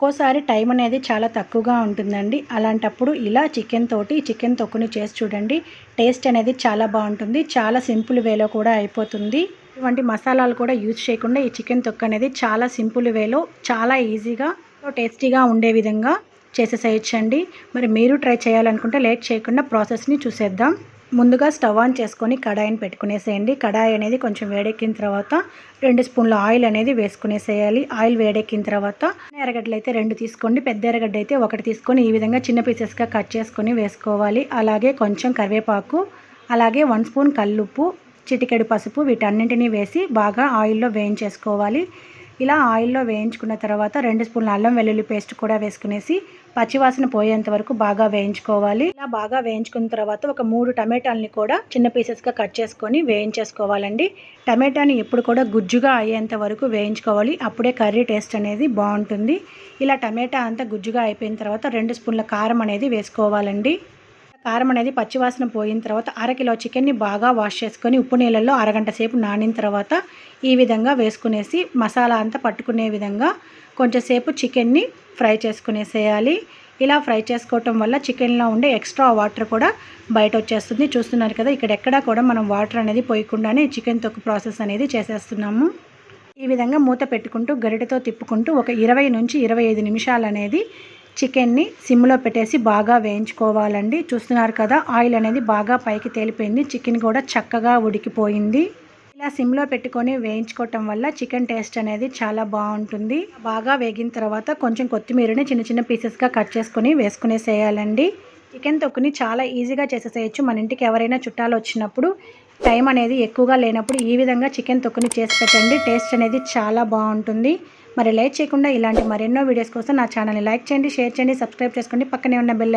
ఒక్కోసారి టైం అనేది చాలా తక్కువగా ఉంటుందండి. అలాంటప్పుడు ఇలా చికెన్ తోటి చికెన్ తొక్కుని చేసి చూడండి. టేస్ట్ అనేది చాలా బాగుంటుంది. చాలా సింపుల్ వేలో కూడా అయిపోతుంది. ఇటువంటి మసాలాలు కూడా యూజ్ చేయకుండా ఈ చికెన్ తొక్కు అనేది చాలా సింపుల్ వేలో చాలా ఈజీగా టేస్టీగా ఉండే విధంగా చేసేసేయచ్చండి. మరి మీరు ట్రై చేయాలనుకుంటే లేట్ చేయకుండా ప్రాసెస్ని చూసేద్దాం. ముందుగా స్టవ్ ఆన్ చేసుకొని కడాయిని పెట్టుకునేసేయండి. కడాయి అనేది కొంచెం వేడెక్కిన తర్వాత రెండు స్పూన్ల ఆయిల్ అనేది వేసుకునేసేయాలి. ఆయిల్ వేడెక్కిన తర్వాత ఎరగడ్డలు అయితే రెండు తీసుకోండి. పెద్ద ఎరగడ్డ అయితే ఒకటి తీసుకొని ఈ విధంగా చిన్న పీసెస్గా కట్ చేసుకొని వేసుకోవాలి. అలాగే కొంచెం కరివేపాకు అలాగే వన్ స్పూన్ కల్లుప్పు చిటికెడు పసుపు వీటన్నింటినీ వేసి బాగా ఆయిల్లో వేయించేసుకోవాలి. ఇలా ఆయిల్లో వేయించుకున్న తర్వాత రెండు స్పూన్ల అల్లం వెల్లుల్లి పేస్ట్ కూడా వేసుకునేసి పచ్చివాసన పోయేంత వరకు బాగా వేయించుకోవాలి. ఇలా బాగా వేయించుకున్న తర్వాత ఒక మూడు టమాటాలని కూడా చిన్న పీసెస్గా కట్ చేసుకొని వేయించేసుకోవాలండి. టమాటాని ఎప్పుడు కూడా గుజ్జుగా అయ్యేంత వరకు వేయించుకోవాలి. అప్పుడే కర్రీ టేస్ట్ అనేది బాగుంటుంది. ఇలా టమాటా అంతా గుజ్జుగా అయిపోయిన తర్వాత రెండు స్పూన్ల కారం అనేది వేసుకోవాలండి. కారం అనేది పచ్చివాసన పోయిన తర్వాత అరకిలో చికెన్ని బాగా వాష్ చేసుకొని ఉప్పు నీళ్ళల్లో అరగంట సేపు నానిన తర్వాత ఈ విధంగా వేసుకునేసి మసాలా అంతా పట్టుకునే విధంగా కొంచెంసేపు చికెన్ని ఫ్రై చేసుకునేసేయాలి. ఇలా ఫ్రై చేసుకోవటం వల్ల చికెన్లో ఉండే ఎక్స్ట్రా వాటర్ కూడా బయట వచ్చేస్తుంది. చూస్తున్నారు కదా ఇక్కడ ఎక్కడా కూడా మనం వాటర్ అనేది పోయకుండానే చికెన్ తొక్కు ప్రాసెస్ అనేది చేసేస్తున్నాము. ఈ విధంగా మూత పెట్టుకుంటూ గరిటతో తిప్పుకుంటూ ఒక ఇరవై నుంచి ఇరవై ఐదు నిమిషాలు అనేది చికెన్ని సిమ్లో పెట్టేసి బాగా వేయించుకోవాలండి. చూస్తున్నారు కదా ఆయిల్ అనేది బాగా పైకి తేలిపోయింది. చికెన్ కూడా చక్కగా ఉడికిపోయింది. ఇలా సిమ్లో పెట్టుకొని వేయించుకోవటం వల్ల చికెన్ టేస్ట్ అనేది చాలా బాగుంటుంది. బాగా వేగిన తర్వాత కొంచెం కొత్తిమీరని చిన్న చిన్న పీసెస్గా కట్ చేసుకొని వేసుకునేసేయాలండి. చికెన్ తొక్కుని చాలా ఈజీగా చేసేసేయచ్చు. మన ఇంటికి ఎవరైనా చుట్టాలు వచ్చినప్పుడు టైం అనేది ఎక్కువగా లేనప్పుడు ఈ విధంగా చికెన్ తొక్కుని చేసి పెట్టండి. టేస్ట్ అనేది చాలా బాగుంటుంది. మరి లైక్ చేయకుండా ఇలాంటి మరెన్నో వీడియోస్ కోసం నా ఛానల్ని లైక్ చేయండి షేర్ చేయండి సబ్స్క్రైబ్ చేసుకోండి. పక్కనే ఉన్న బెల్